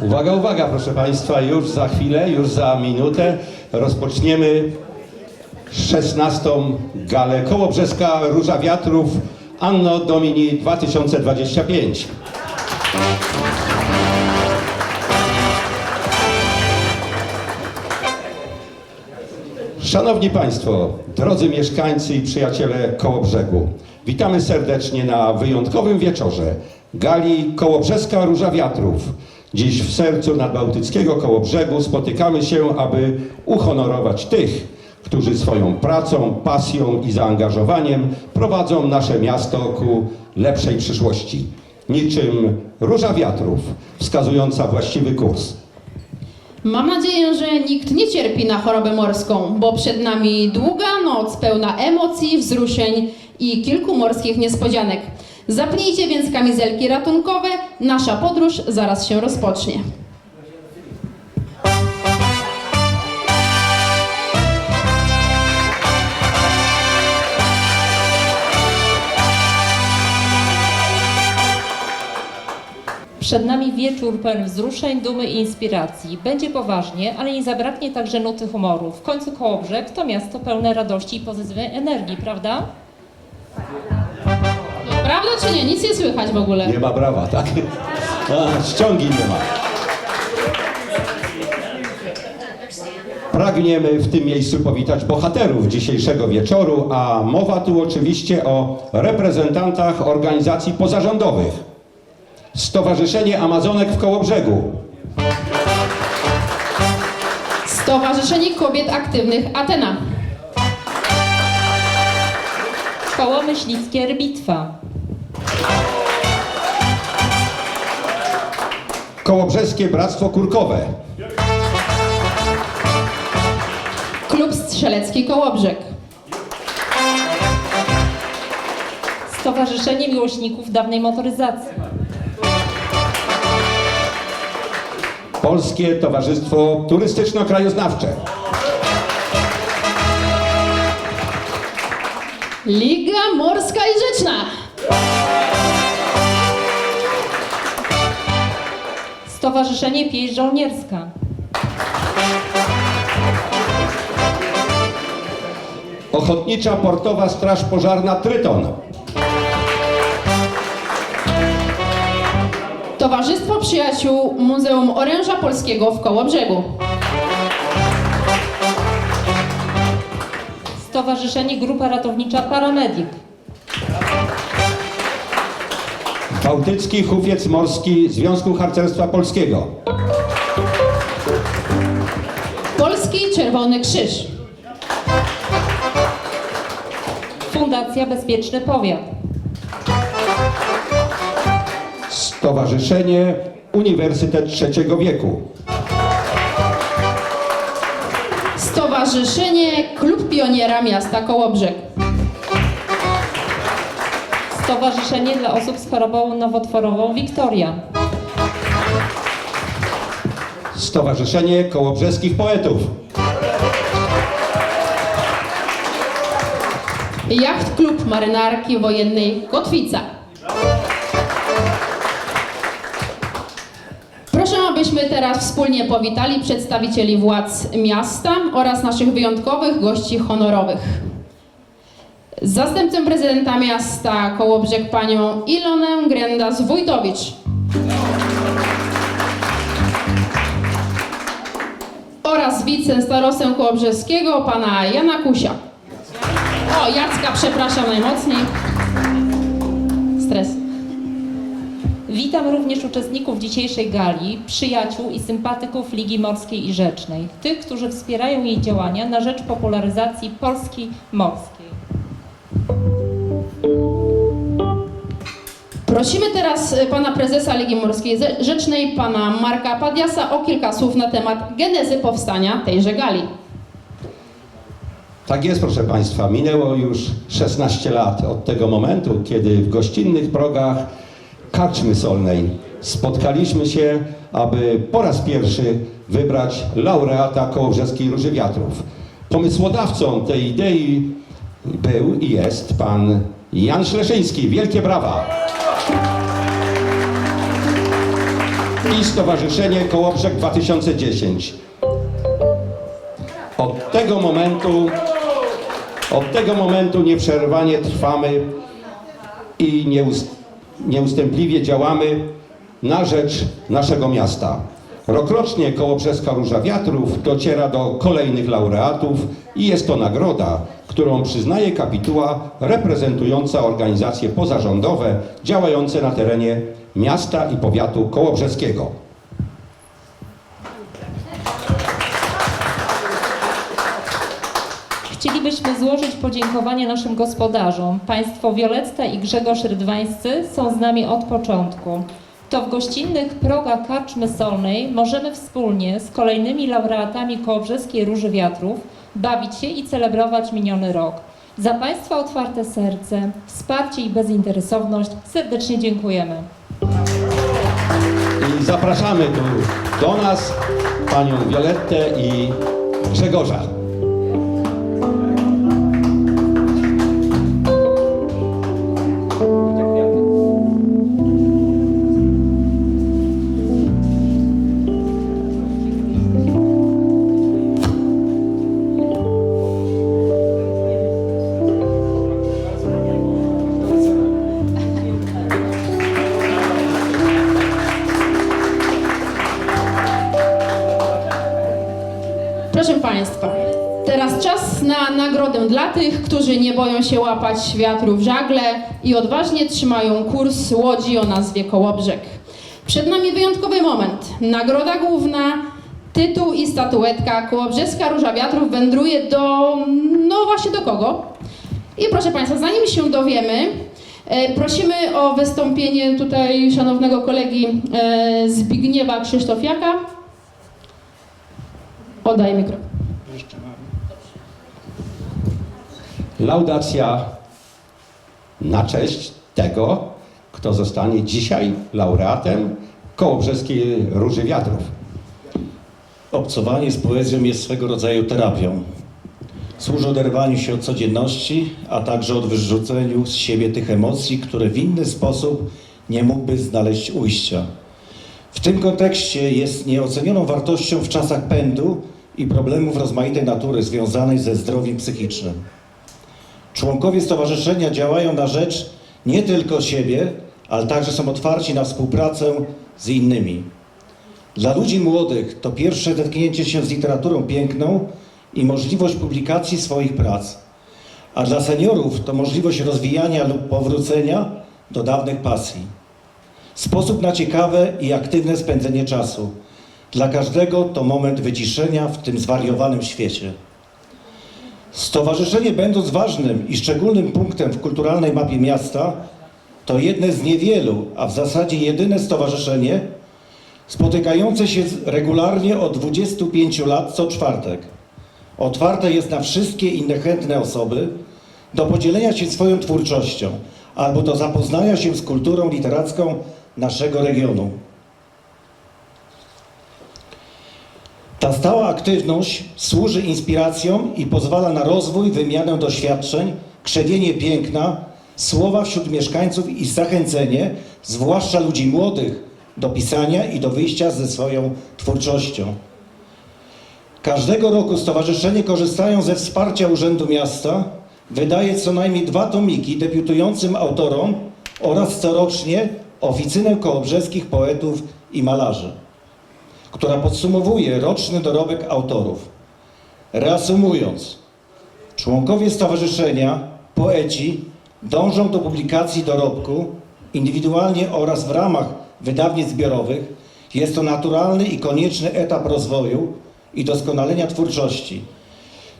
Uwaga, uwaga, proszę Państwa, już za chwilę, już za minutę rozpoczniemy 16. galę Kołobrzeska Róża Wiatrów Anno Domini 2025. Szanowni Państwo, drodzy mieszkańcy i przyjaciele Kołobrzegu, witamy serdecznie na wyjątkowym wieczorze gali Kołobrzeska Róża Wiatrów. Dziś w sercu nadbałtyckiego Kołobrzegu spotykamy się, aby uhonorować tych, którzy swoją pracą, pasją i zaangażowaniem prowadzą nasze miasto ku lepszej przyszłości. Niczym Róża Wiatrów, wskazująca właściwy kurs. Mam nadzieję, że nikt nie cierpi na chorobę morską, bo przed nami długa noc pełna emocji, wzruszeń i kilku morskich niespodzianek. Zapnijcie więc kamizelki ratunkowe, nasza podróż zaraz się rozpocznie. Przed nami wieczór pełen wzruszeń, dumy i inspiracji. Będzie poważnie, ale nie zabraknie także nuty humoru. W końcu Kołobrzeg to miasto pełne radości i pozytywnej energii, prawda? Prawda czy nie? Nic nie słychać w ogóle. Nie ma brawa, tak? A, ściągi nie ma. Pragniemy w tym miejscu powitać bohaterów dzisiejszego wieczoru, a mowa tu oczywiście o reprezentantach organizacji pozarządowych. Stowarzyszenie Amazonek w Kołobrzegu, Stowarzyszenie Kobiet Aktywnych Atena. Koło myślickie Rbitwa. Kołobrzeskie Bractwo Kurkowe, Klub Strzelecki Kołobrzeg. Stowarzyszenie Miłośników Dawnej Motoryzacji. Polskie Towarzystwo Turystyczno-Krajoznawcze, Liga Morska i Rzeczna. Stowarzyszenie Pieśń Żołnierska. Ochotnicza Portowa Straż Pożarna Tryton, Towarzystwo Przyjaciół Muzeum Oręża Polskiego w Kołobrzegu. Stowarzyszenie Grupa Ratownicza Paramedic. Bałtycki Hufiec Morski Związku Harcerstwa Polskiego. Polski Czerwony Krzyż. Fundacja Bezpieczny Powiat. Stowarzyszenie Uniwersytet Trzeciego Wieku. Stowarzyszenie Klub Pioniera Miasta Kołobrzeg. Stowarzyszenie dla osób z chorobą nowotworową Wiktoria. Stowarzyszenie Kołobrzeskich Poetów. Jacht Klub Marynarki Wojennej Kotwica. Proszę, abyśmy teraz wspólnie powitali przedstawicieli władz miasta oraz naszych wyjątkowych gości honorowych. Zastępcę prezydenta miasta Kołobrzeg panią Ilonę Grendas-Wójtowicz. Oraz wicestarostę kołobrzeskiego pana Jana Kusia. O, Jacka, przepraszam najmocniej. Stres. Witam również uczestników dzisiejszej gali, przyjaciół i sympatyków Ligi Morskiej i Rzecznej, tych, którzy wspierają jej działania na rzecz popularyzacji Polski morskiej. Prosimy teraz y, pana prezesa Ligi Morskiej Ze- Rzecznej, pana Marka Padiasa, o kilka słów na temat genezy powstania tejże gali. Tak jest, proszę Państwa. Minęło już 16 lat od tego momentu, kiedy w gościnnych progach Karczmy Solnej spotkaliśmy się, aby po raz pierwszy wybrać laureata Kołobrzeskiej Róży Wiatrów. Pomysłodawcą tej idei był i jest pan Jan Szleszyński. Wielkie brawa! i Stowarzyszenie Kołobrzeg 2010. Od tego momentu, od tego momentu nieprzerwanie trwamy i nieust, nieustępliwie działamy na rzecz naszego miasta. Rokrocznie Kołobrzeska Róża Wiatrów dociera do kolejnych laureatów i jest to nagroda, którą przyznaje kapituła reprezentująca organizacje pozarządowe działające na terenie miasta i powiatu kołobrzeskiego. Chcielibyśmy złożyć podziękowanie naszym gospodarzom. Państwo Wiolecta i Grzegorz Rydwańscy są z nami od początku. To w gościnnych progach Karczmy Solnej możemy wspólnie z kolejnymi laureatami Kołobrzeskiej Róży Wiatrów bawić się i celebrować miniony rok. Za Państwa otwarte serce, wsparcie i bezinteresowność serdecznie dziękujemy. I zapraszamy tu do nas panią Violettę i Grzegorza. Państwa, teraz czas na nagrodę dla tych, którzy nie boją się łapać wiatru w żagle i odważnie trzymają kurs łodzi o nazwie Kołobrzeg. Przed nami wyjątkowy moment. Nagroda główna, tytuł i statuetka Kołobrzeska Róża Wiatrów wędruje do... no właśnie do kogo? I proszę Państwa, zanim się dowiemy, e, prosimy o wystąpienie tutaj szanownego kolegi e, Zbigniewa Krzysztofiaka. Oddaję mikrofon. Laudacja na cześć tego, kto zostanie dzisiaj laureatem Kołobrzeskiej Róży Wiatrów. Obcowanie z poezją jest swego rodzaju terapią. Służy oderwaniu się od codzienności, a także od wyrzuceniu z siebie tych emocji, które w inny sposób nie mógłby znaleźć ujścia. W tym kontekście jest nieocenioną wartością w czasach pędu i problemów rozmaitej natury związanej ze zdrowiem psychicznym. Członkowie stowarzyszenia działają na rzecz nie tylko siebie, ale także są otwarci na współpracę z innymi. Dla ludzi młodych to pierwsze zetknięcie się z literaturą piękną i możliwość publikacji swoich prac, a dla seniorów to możliwość rozwijania lub powrócenia do dawnych pasji. Sposób na ciekawe i aktywne spędzenie czasu. Dla każdego to moment wyciszenia w tym zwariowanym świecie. Stowarzyszenie, będąc ważnym i szczególnym punktem w kulturalnej mapie miasta, to jedne z niewielu, a w zasadzie jedyne stowarzyszenie, spotykające się regularnie od 25 lat co czwartek. Otwarte jest na wszystkie inne chętne osoby do podzielenia się swoją twórczością albo do zapoznania się z kulturą literacką naszego regionu. Ta stała aktywność służy inspiracją i pozwala na rozwój, wymianę doświadczeń, krzewienie piękna, słowa wśród mieszkańców i zachęcenie, zwłaszcza ludzi młodych, do pisania i do wyjścia ze swoją twórczością. Każdego roku stowarzyszenie, korzystając ze wsparcia Urzędu Miasta, wydaje co najmniej dwa tomiki debiutującym autorom oraz corocznie oficynę kołobrzeskich poetów i malarzy która podsumowuje roczny dorobek autorów. Reasumując, członkowie stowarzyszenia, poeci dążą do publikacji dorobku indywidualnie oraz w ramach wydawnictw zbiorowych. Jest to naturalny i konieczny etap rozwoju i doskonalenia twórczości,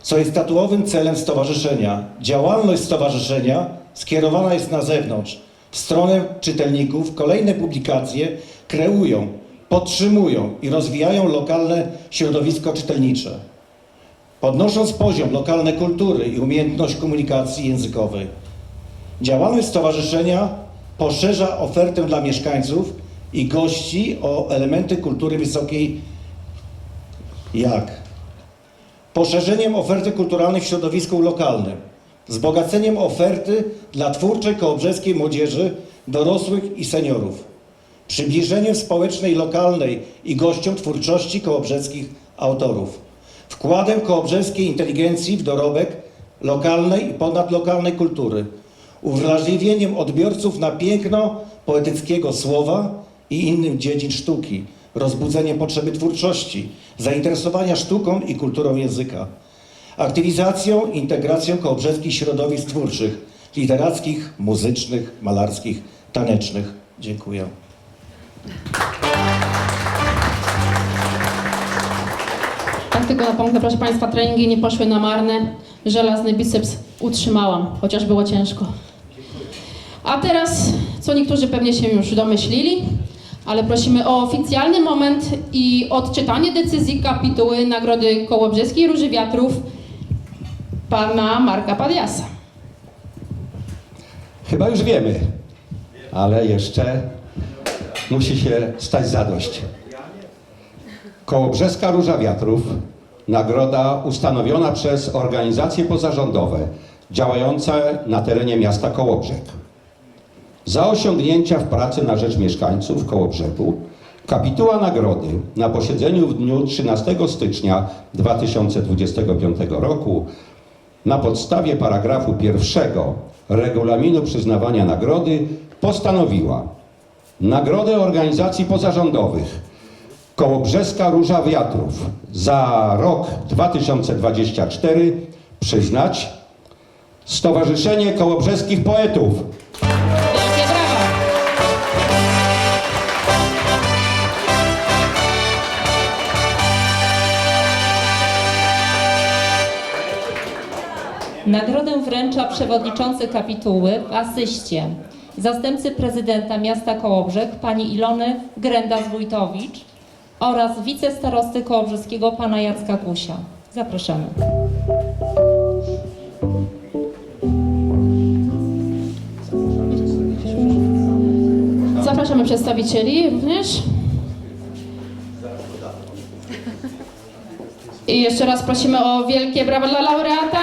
co jest statuowym celem stowarzyszenia. Działalność stowarzyszenia skierowana jest na zewnątrz, w stronę czytelników. Kolejne publikacje kreują podtrzymują i rozwijają lokalne środowisko czytelnicze, podnosząc poziom lokalnej kultury i umiejętność komunikacji językowej. Działalność stowarzyszenia poszerza ofertę dla mieszkańców i gości o elementy kultury wysokiej, jak poszerzeniem oferty kulturalnej w środowisku lokalnym, wzbogaceniem oferty dla twórczej kołobrzeskiej młodzieży, dorosłych i seniorów przybliżeniem społecznej, lokalnej i gościom twórczości kołobrzeskich autorów, wkładem kołobrzeskiej inteligencji w dorobek lokalnej i ponadlokalnej kultury, uwrażliwieniem odbiorców na piękno poetyckiego słowa i innym dziedzin sztuki, rozbudzeniem potrzeby twórczości, zainteresowania sztuką i kulturą języka, aktywizacją, integracją kołobrzeskich środowisk twórczych, literackich, muzycznych, malarskich, tanecznych. Dziękuję. Tak tylko napomknę, proszę Państwa, treningi nie poszły na marne. Żelazny biceps utrzymałam, chociaż było ciężko. A teraz, co niektórzy pewnie się już domyślili, ale prosimy o oficjalny moment i odczytanie decyzji kapituły Nagrody Kołobrzeskiej Róży Wiatrów pana Marka Padiasa. Chyba już wiemy, ale jeszcze musi się stać zadość. Kołobrzeska Róża Wiatrów, nagroda ustanowiona przez organizacje pozarządowe działające na terenie miasta Kołobrzeg. Za osiągnięcia w pracy na rzecz mieszkańców Kołobrzegu kapituła nagrody na posiedzeniu w dniu 13 stycznia 2025 roku na podstawie paragrafu pierwszego regulaminu przyznawania nagrody postanowiła Nagrodę Organizacji Pozarządowych Kołobrzeska Róża Wiatrów za rok 2024 przyznać Stowarzyszenie Kołobrzeskich Poetów! Nagrodę wręcza przewodniczący kapituły w asyście zastępcy prezydenta miasta Kołobrzeg pani Ilony Grenda-Wójtowicz oraz wicestarosty kołobrzeskiego pana Jacka Gusia. Zapraszamy. Zapraszamy przedstawicieli również. I jeszcze raz prosimy o wielkie brawa dla laureata.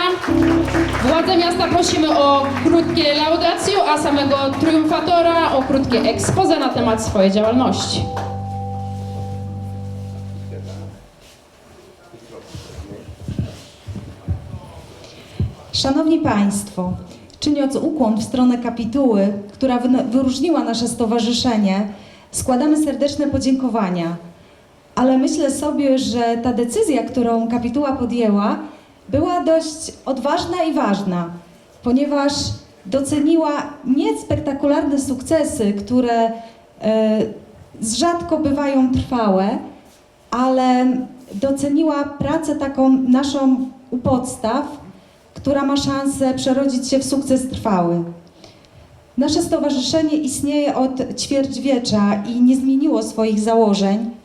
Władze miasta prosimy o krótkie laudacje, a samego triumfatora o krótkie expose na temat swojej działalności. Szanowni Państwo, czyniąc ukłon w stronę kapituły, która wyróżniła nasze stowarzyszenie, składamy serdeczne podziękowania. Ale myślę sobie, że ta decyzja, którą kapituła podjęła, była dość odważna i ważna, ponieważ doceniła nie spektakularne sukcesy, które e, rzadko bywają trwałe, ale doceniła pracę taką naszą u podstaw, która ma szansę przerodzić się w sukces trwały. Nasze stowarzyszenie istnieje od ćwierćwiecza i nie zmieniło swoich założeń,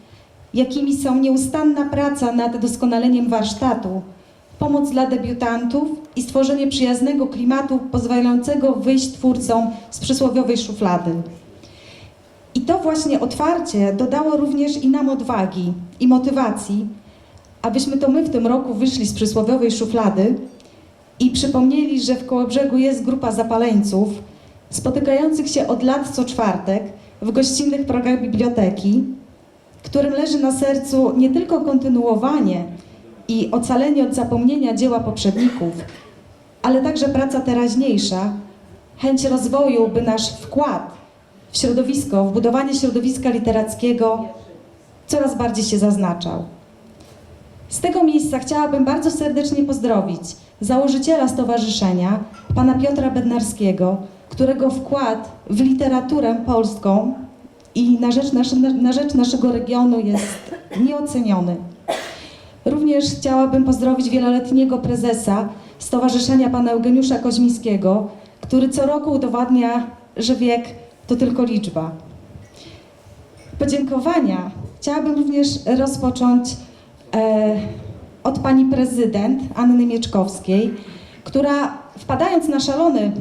jakimi są nieustanna praca nad doskonaleniem warsztatu, pomoc dla debiutantów i stworzenie przyjaznego klimatu pozwalającego wyjść twórcom z przysłowiowej szuflady. I to właśnie otwarcie dodało również i nam odwagi i motywacji, abyśmy to my w tym roku wyszli z przysłowiowej szuflady i przypomnieli, że w Kołobrzegu jest grupa zapaleńców spotykających się od lat co czwartek w gościnnych progach biblioteki, którym leży na sercu nie tylko kontynuowanie i ocalenie od zapomnienia dzieła poprzedników, ale także praca teraźniejsza, chęć rozwoju, by nasz wkład w środowisko, w budowanie środowiska literackiego coraz bardziej się zaznaczał. Z tego miejsca chciałabym bardzo serdecznie pozdrowić założyciela stowarzyszenia, pana Piotra Bednarskiego, którego wkład w literaturę polską i na rzecz, na rzecz naszego regionu jest nieoceniony. Również chciałabym pozdrowić wieloletniego prezesa Stowarzyszenia pana Eugeniusza Koźmińskiego, który co roku udowadnia, że wiek to tylko liczba. Podziękowania chciałabym również rozpocząć e, od pani prezydent Anny Mieczkowskiej, która wpadając na szalony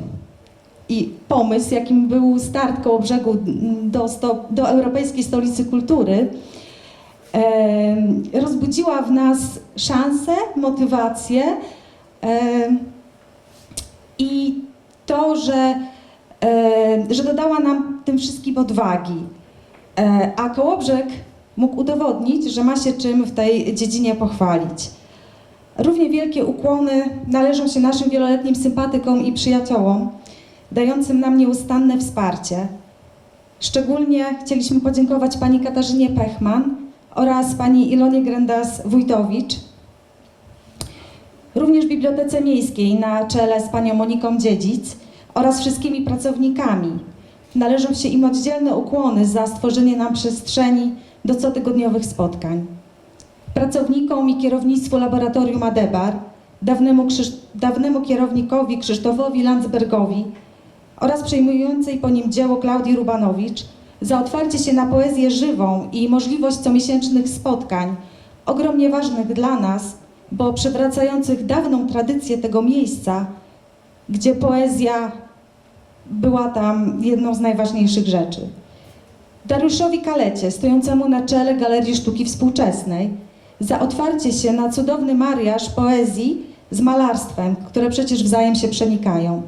i pomysł, jakim był start koło brzegu do, sto, do Europejskiej Stolicy Kultury, e, rozbudziła w nas szansę, motywację e, i to, że, e, że dodała nam tym wszystkim odwagi. E, A Kołobrzeg mógł udowodnić, że ma się czym w tej dziedzinie pochwalić. Równie wielkie ukłony należą się naszym wieloletnim sympatykom i przyjaciołom, dającym nam nieustanne wsparcie. Szczególnie chcieliśmy podziękować pani Katarzynie Pechman oraz pani Ilonie Grendas-Wójtowicz, również Bibliotece Miejskiej na czele z panią Moniką Dziedzic oraz wszystkimi pracownikami. Należą się im oddzielne ukłony za stworzenie nam przestrzeni do cotygodniowych spotkań. Pracownikom i kierownictwu Laboratorium Adebar, dawnemu, Krzysz- dawnemu kierownikowi Krzysztofowi Landsbergowi oraz przejmującej po nim dzieło Klaudii Rubanowicz za otwarcie się na poezję żywą i możliwość comiesięcznych spotkań, ogromnie ważnych dla nas, bo przywracających dawną tradycję tego miejsca, gdzie poezja była tam jedną z najważniejszych rzeczy. Dariuszowi Kalecie, stojącemu na czele Galerii Sztuki Współczesnej, za otwarcie się na cudowny mariaż poezji z malarstwem, które przecież wzajem się przenikają.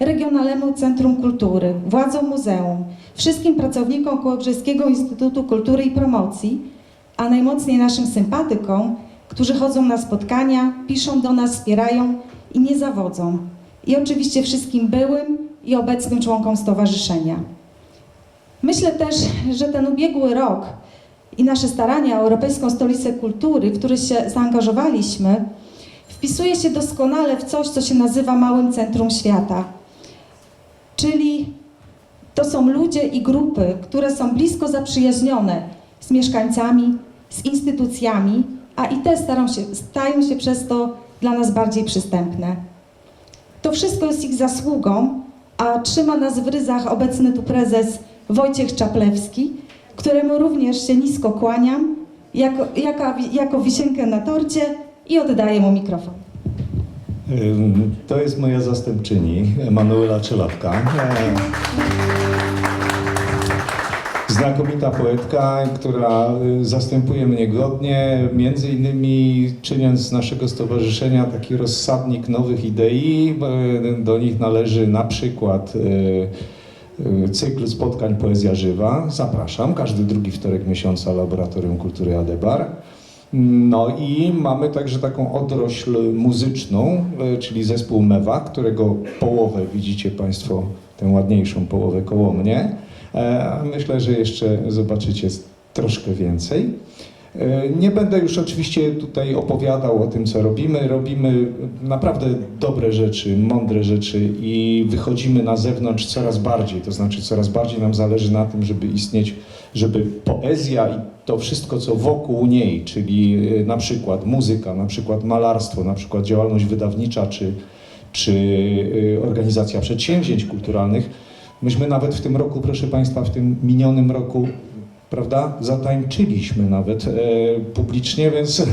Regionalnemu Centrum Kultury, władzom muzeum, wszystkim pracownikom Kołobrzeskiego Instytutu Kultury i Promocji, a najmocniej naszym sympatykom, którzy chodzą na spotkania, piszą do nas, wspierają i nie zawodzą. I oczywiście wszystkim byłym i obecnym członkom stowarzyszenia. Myślę też, że ten ubiegły rok i nasze starania o Europejską Stolicę Kultury, w które się zaangażowaliśmy, wpisuje się doskonale w coś, co się nazywa Małym Centrum Świata. Czyli to są ludzie i grupy, które są blisko zaprzyjaźnione z mieszkańcami, z instytucjami, a i te starą się, stają się przez to dla nas bardziej przystępne. To wszystko jest ich zasługą, a trzyma nas w ryzach obecny tu prezes Wojciech Czaplewski, któremu również się nisko kłaniam, jako, jako wisienkę na torcie i oddaję mu mikrofon. To jest moja zastępczyni, Emanuela Czelapka. E, Znakomita poetka, która y, zastępuje mnie godnie, między innymi czyniąc z naszego stowarzyszenia taki rozsadnik nowych idei. E, Do nich należy na przykład e, cykl spotkań Poezja Żywa. Zapraszam, każdy drugi wtorek miesiąca Laboratorium Kultury Adebar. No i mamy także taką odrośl muzyczną, e, czyli zespół Mewa, którego połowę widzicie Państwo, tę ładniejszą połowę koło mnie. E, Myślę, że jeszcze zobaczycie troszkę więcej. E, Nie będę już oczywiście tutaj opowiadał o tym, co robimy. Robimy naprawdę dobre rzeczy, mądre rzeczy i wychodzimy na zewnątrz coraz bardziej. To znaczy, coraz bardziej nam zależy na tym, żeby istnieć, żeby poezja i to wszystko, co wokół niej, czyli e, na przykład muzyka, na przykład malarstwo, na przykład działalność wydawnicza czy, czy e, organizacja przedsięwzięć kulturalnych, Myśmy nawet w tym roku, proszę Państwa, w tym minionym roku, prawda, zatańczyliśmy nawet e, publicznie, więc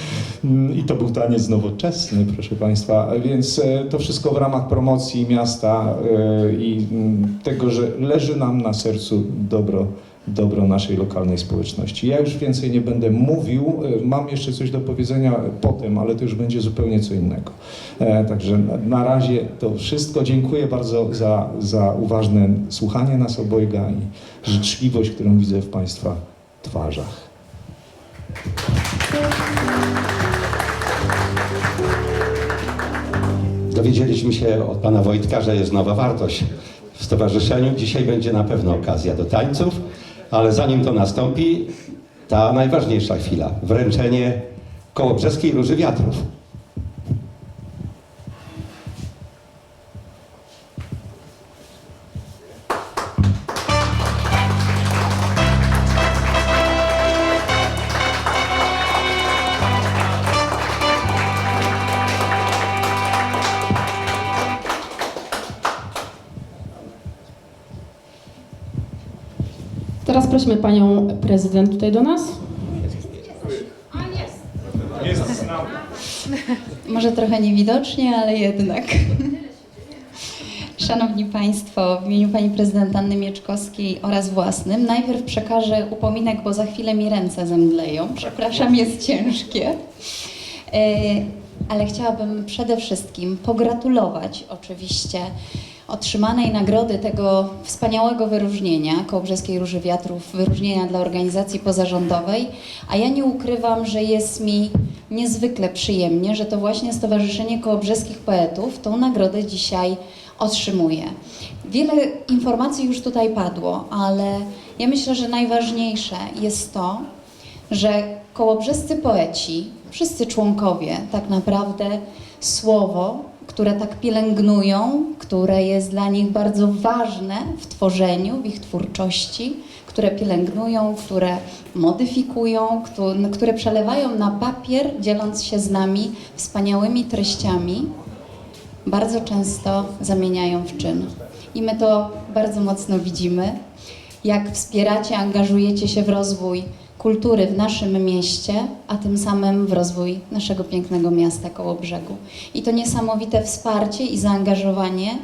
i to był taniec nowoczesny, proszę Państwa, więc e, to wszystko w ramach promocji miasta e, i mm, tego, że leży nam na sercu dobro, dobro naszej lokalnej społeczności. Ja już więcej nie będę mówił, e, mam jeszcze coś do powiedzenia potem, ale to już będzie zupełnie co innego. E, Także na- razie to wszystko. Dziękuję bardzo za, za uważne słuchanie nas obojga i życzliwość, którą widzę w Państwa twarzach. Dowiedzieliśmy się od pana Wojtka, że jest nowa wartość w stowarzyszeniu. Dzisiaj będzie na pewno okazja do tańców, ale zanim to nastąpi, ta najważniejsza chwila wręczenie Kołobrzeskiej Róży Wiatrów. Teraz prosimy panią prezydent tutaj do nas. Może trochę niewidocznie, ale jednak. Szanowni Państwo, w imieniu Pani Prezydent Anny Mieczkowskiej oraz własnym, najpierw przekażę upominek, bo za chwilę mi ręce zemdleją. Przepraszam, jest ciężkie. E, Ale chciałabym przede wszystkim pogratulować oczywiście otrzymanej nagrody tego wspaniałego wyróżnienia Kołobrzeskiej Róży Wiatrów, wyróżnienia dla organizacji pozarządowej, a ja nie ukrywam, że jest mi niezwykle przyjemnie, że to właśnie Stowarzyszenie Kołobrzeskich Poetów tą nagrodę dzisiaj otrzymuje. Wiele informacji już tutaj padło, ale ja myślę, że najważniejsze jest to, że kołobrzescy poeci, wszyscy członkowie tak naprawdę słowo, które tak pielęgnują, które jest dla nich bardzo ważne w tworzeniu, w ich twórczości, które pielęgnują, które modyfikują, któ- które przelewają na papier, dzieląc się z nami wspaniałymi treściami, bardzo często zamieniają w czyn. I my to bardzo mocno widzimy, jak wspieracie, angażujecie się w rozwój kultury w naszym mieście, a tym samym w rozwój naszego pięknego miasta koło brzegu. I to niesamowite wsparcie i zaangażowanie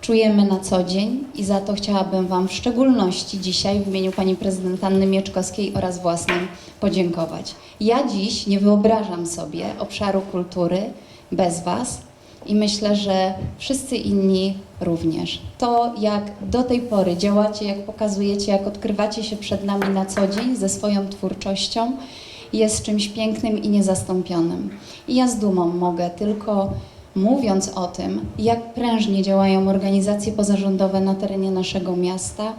czujemy na co dzień i za to chciałabym Wam w szczególności dzisiaj w imieniu Pani Prezydent Anny Mieczkowskiej oraz własnym podziękować. Ja dziś nie wyobrażam sobie obszaru kultury bez Was, i myślę, że wszyscy inni również. To, jak do tej pory działacie, jak pokazujecie, jak odkrywacie się przed nami na co dzień ze swoją twórczością, jest czymś pięknym i niezastąpionym. I ja z dumą mogę tylko mówiąc o tym, jak prężnie działają organizacje pozarządowe na terenie naszego miasta,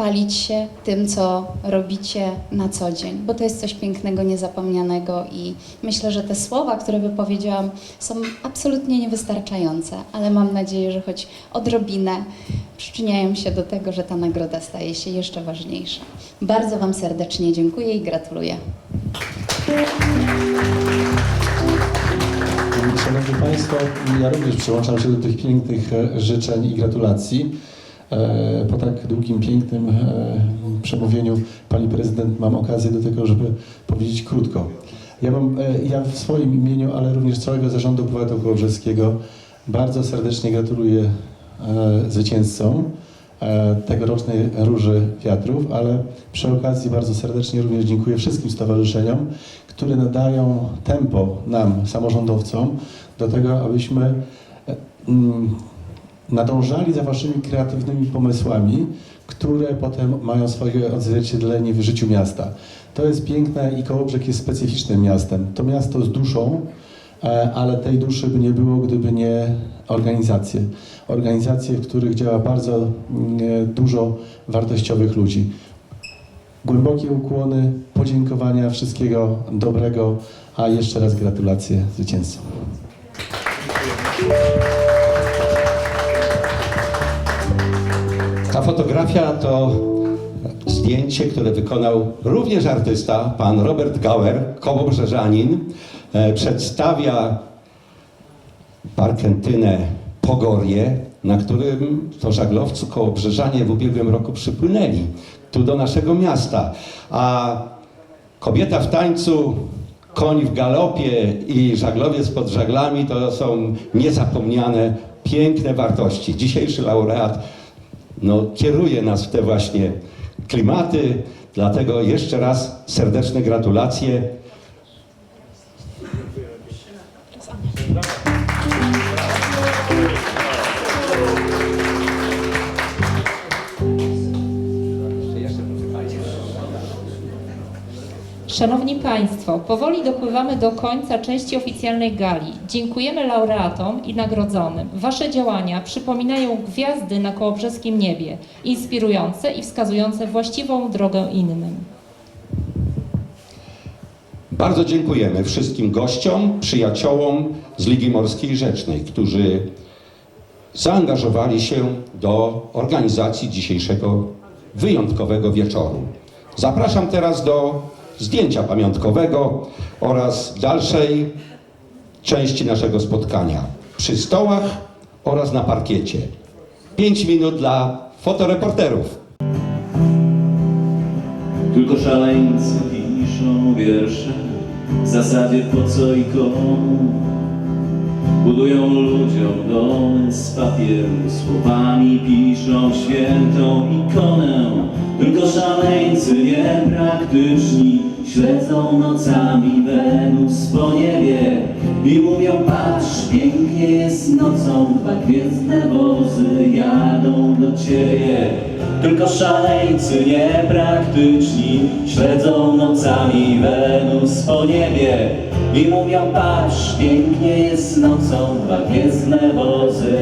chwalić się tym, co robicie na co dzień, bo to jest coś pięknego, niezapomnianego i myślę, że te słowa, które wypowiedziałam, są absolutnie niewystarczające, ale mam nadzieję, że choć odrobinę przyczyniają się do tego, że ta nagroda staje się jeszcze ważniejsza. Bardzo Wam serdecznie dziękuję i gratuluję. Szanowni Państwo, ja również przyłączam się do tych pięknych e, życzeń i gratulacji. E, Po tak długim, pięknym e, przemówieniu Pani Prezydent mam okazję do tego, żeby powiedzieć krótko. Ja, mam, e, ja w swoim imieniu, ale również całego zarządu powiatu kołobrzeskiego bardzo serdecznie gratuluję zwycięzcom tegorocznej Róży Wiatrów, ale przy okazji bardzo serdecznie również dziękuję wszystkim stowarzyszeniom, które nadają tempo nam, samorządowcom, do tego, abyśmy mm, nadążali za waszymi kreatywnymi pomysłami, które potem mają swoje odzwierciedlenie w życiu miasta. To jest piękne i Kołobrzeg jest specyficznym miastem. To miasto z duszą, e, ale tej duszy by nie było, gdyby nie organizacje. Organizacje, w których działa bardzo mm, e, dużo wartościowych ludzi. Głębokie ukłony, podziękowania, wszystkiego dobrego, a jeszcze raz gratulacje zwycięzcom. Ta fotografia to zdjęcie, które wykonał również artysta, pan Robert Gauer, kołobrzeżanin. E, Przedstawia parkentynę Pogorie, na którym to żaglowcy kołobrzeżanie w ubiegłym roku przypłynęli tu do naszego miasta. A kobieta w tańcu, koń w galopie i żaglowiec pod żaglami to są niezapomniane, piękne wartości. Dzisiejszy laureat no, kieruje nas w te właśnie klimaty. Dlatego jeszcze raz serdeczne gratulacje. Szanowni Państwo, powoli dopływamy do końca części oficjalnej gali. Dziękujemy laureatom i nagrodzonym. Wasze działania przypominają gwiazdy na kołobrzeskim niebie, inspirujące i wskazujące właściwą drogę innym. Bardzo dziękujemy wszystkim gościom, przyjaciołom z Ligi Morskiej Rzecznej, którzy zaangażowali się do organizacji dzisiejszego wyjątkowego wieczoru. Zapraszam teraz do zdjęcia pamiątkowego oraz dalszej części naszego spotkania. Przy stołach oraz na parkiecie. Pięć minut dla fotoreporterów. Tylko szaleńcy piszą wiersze. W zasadzie po co i komu? Budują ludziom domy z papieru. Słowami piszą świętą ikonę. Tylko szaleńcy niepraktyczni Śledzą nocami Wenus po niebie I mówią patrz, pięknie jest nocą Dwa gwiezdne wozy jadą do ciebie. Tylko szaleńcy niepraktyczni Śledzą nocami Wenus po niebie I mówią patrz, pięknie jest nocą Dwa gwiezdne wozy